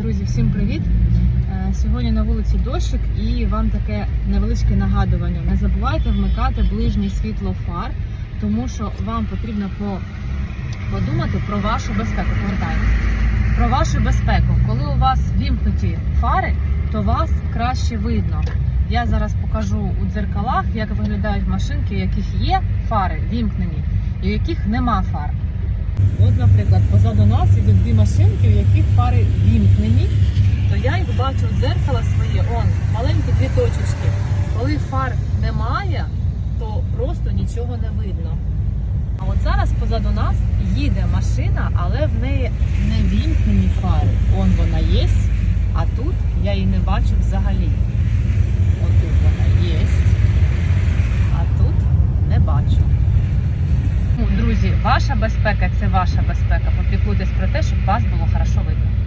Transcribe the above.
Друзі, всім привіт! Е, Сьогодні на вулиці дощик і вам таке невеличке нагадування. Не забувайте вмикати ближнє світло фар, тому що вам потрібно подумати про вашу безпеку. Повертаємо. Про вашу безпеку. Коли у вас вімкнуті фари, то вас краще видно. Я зараз покажу у дзеркалах, як виглядають машинки, у яких є фари вімкнені, і у яких нема фар. От, наприклад, позаду нас ідуть дві машинки, у яких фари вімкнені, то я їх бачу в дзеркало своє, он, маленькі дві точечки. Коли фар немає, то просто нічого не видно. А от зараз позаду нас їде машина, але в неї не вімкнені фари. Он вона є, а тут я її не бачу взагалі. Отут вона є, а тут не бачу. Друзі, ваша безпека це ваша безпека. Попіклуйтесь про те, щоб вас було хорошо видно.